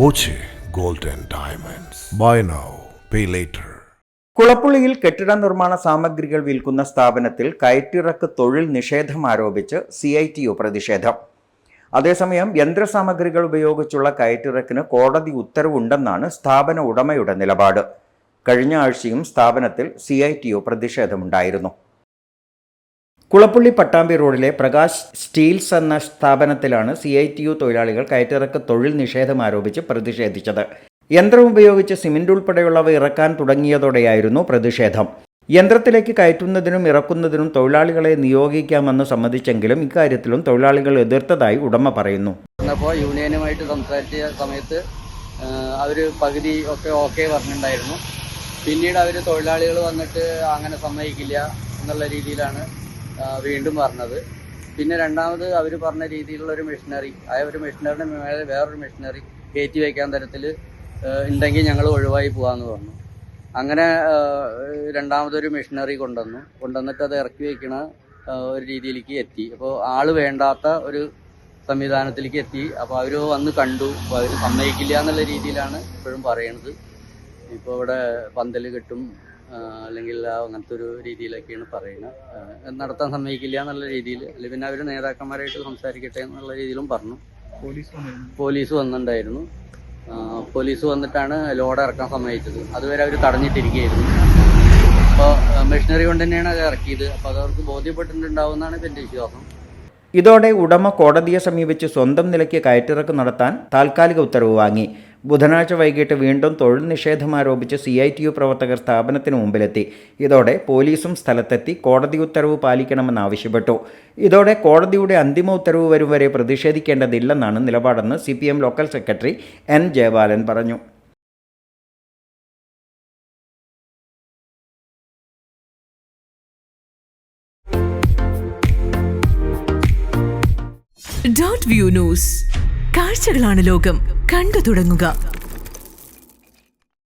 Boche golden diamonds. Buy now pay later കുളപ്പുള്ളിയിൽ കെട്ടിട നിർമ്മാണ സാമഗ്രികൾ വിൽക്കുന്ന സ്ഥാപനത്തിൽ കയറ്റിറക്ക് തൊഴിൽ നിഷേധം ആരോപിച്ച് സി ഐ ടി യു പ്രതിഷേധം. അതേസമയം യന്ത്രസാമഗ്രികൾ ഉപയോഗിച്ചുള്ള കയറ്റിറക്കിന് കോടതി ഉത്തരവുണ്ടെന്നാണ് സ്ഥാപന ഉടമയുടെ നിലപാട്. കഴിഞ്ഞ ആഴ്ചയും സ്ഥാപനത്തിൽ സി ഐ ടി യു പ്രതിഷേധമുണ്ടായിരുന്നു. കുളപ്പുള്ളി പട്ടാമ്പി റോഡിലെ പ്രകാശ് സ്റ്റീൽസ് എന്ന സ്ഥാപനത്തിലാണ് സി ഐ ടി യു തൊഴിലാളികൾ കയറ്റിറക്ക തൊഴിൽ നിഷേധം ആരോപിച്ച് പ്രതിഷേധിച്ചത്. യന്ത്രം ഉപയോഗിച്ച് സിമന്റ് ഉൾപ്പെടെയുള്ളവ ഇറക്കാൻ തുടങ്ങിയതോടെയായിരുന്നു പ്രതിഷേധം. യന്ത്രത്തിലേക്ക് കയറ്റുന്നതിനും ഇറക്കുന്നതിനും തൊഴിലാളികളെ നിയോഗിക്കാമെന്ന് സമ്മതിച്ചെങ്കിലും ഇക്കാര്യത്തിലും തൊഴിലാളികൾ എതിർത്തതായി ഉടമ പറയുന്നു. യൂണിയനുമായിട്ട് സംസാരിച്ച സമയത്ത് അവർ പകുതി ഒക്കെ ഓക്കെ പറഞ്ഞിട്ടുണ്ടായിരുന്നു. പിന്നീട് അവർ തൊഴിലാളികൾ വന്നിട്ട് അങ്ങനെ സമ്മതിക്കില്ല എന്നുള്ള രീതിയിലാണ് വീണ്ടും പറഞ്ഞത്. പിന്നെ രണ്ടാമത് അവർ പറഞ്ഞ രീതിയിലുള്ള ഒരു മെഷീനറി ആ ഒരു മെഷീനറിയുടെ മേലെ വേറൊരു മെഷീനറി കയറ്റി വയ്ക്കാൻ തരത്തിൽ ഉണ്ടെങ്കിൽ ഞങ്ങൾ ഒഴിവായി പോകാമെന്ന് പറഞ്ഞു. അങ്ങനെ രണ്ടാമതൊരു മെഷീനറി കൊണ്ടുവന്നു. കൊണ്ടുവന്നിട്ട് അത് ഇറക്കി വയ്ക്കണ ഒരു രീതിയിലേക്ക് എത്തി. അപ്പോൾ ആൾ വേണ്ടാത്ത ഒരു സംവിധാനത്തിലേക്ക് എത്തി. അപ്പോൾ അവർ വന്ന് കണ്ടു. അപ്പോൾ അവർ സമ്മതിക്കില്ല എന്നുള്ള രീതിയിലാണ് ഇപ്പോഴും പറയണത്. ഇപ്പോൾ ഇവിടെ പന്തൽ കെട്ടും അല്ലെങ്കിൽ ആ അങ്ങനത്തെ ഒരു രീതിയിലൊക്കെയാണ് പറയുന്നത്. നടത്താൻ സമ്മതിക്കില്ല എന്നുള്ള രീതിയിൽ അല്ലെങ്കിൽ പിന്നെ അവർ നേതാക്കന്മാരായിട്ട് സംസാരിക്കട്ടെ എന്നുള്ള രീതിയിലും പറഞ്ഞു. പോലീസ് വന്നിട്ടുണ്ടായിരുന്നു. പോലീസ് വന്നിട്ടാണ് ലോഡ് ഇറക്കാൻ സമ്മതിച്ചത്. അതുവരെ അവർ തടഞ്ഞിട്ടിരിക്കുകയായിരുന്നു. അപ്പോൾ മെഷീനറി കൊണ്ട് തന്നെയാണ് അത് ഇറക്കിയത്. അപ്പോൾ അതവർക്ക് അവർക്ക് ബോധ്യപ്പെട്ടിട്ടുണ്ടാവും എന്നാണ് ഇപ്പം എന്റെ വിശ്വാസം. ഇതോടെ ഉടമ കോടതിയെ സമീപിച്ച് സ്വന്തം നിലയ്ക്ക് കയറ്റിറക്ക് നടത്താൻ താൽക്കാലിക ഉത്തരവ് വാങ്ങി. ബുധനാഴ്ച വൈകിട്ട് വീണ്ടും തൊഴിൽ നിഷേധം ആരോപിച്ച് സി ഐ ടി യു പ്രവർത്തകർ സ്ഥാപനത്തിന് മുമ്പിലെത്തി. ഇതോടെ പോലീസും സ്ഥലത്തെത്തി കോടതി ഉത്തരവ് പാലിക്കണമെന്നാവശ്യപ്പെട്ടു ഇതോടെ കോടതിയുടെ അന്തിമ ഉത്തരവ് വരും വരെ പ്രതിഷേധിക്കേണ്ടതില്ലെന്നാണ് നിലപാടെന്ന് C local secretary N Jayabalan പറഞ്ഞു. Dot view news. കാഴ്ചകളാണ് ലോകം. കണ്ടു തുടങ്ങുക.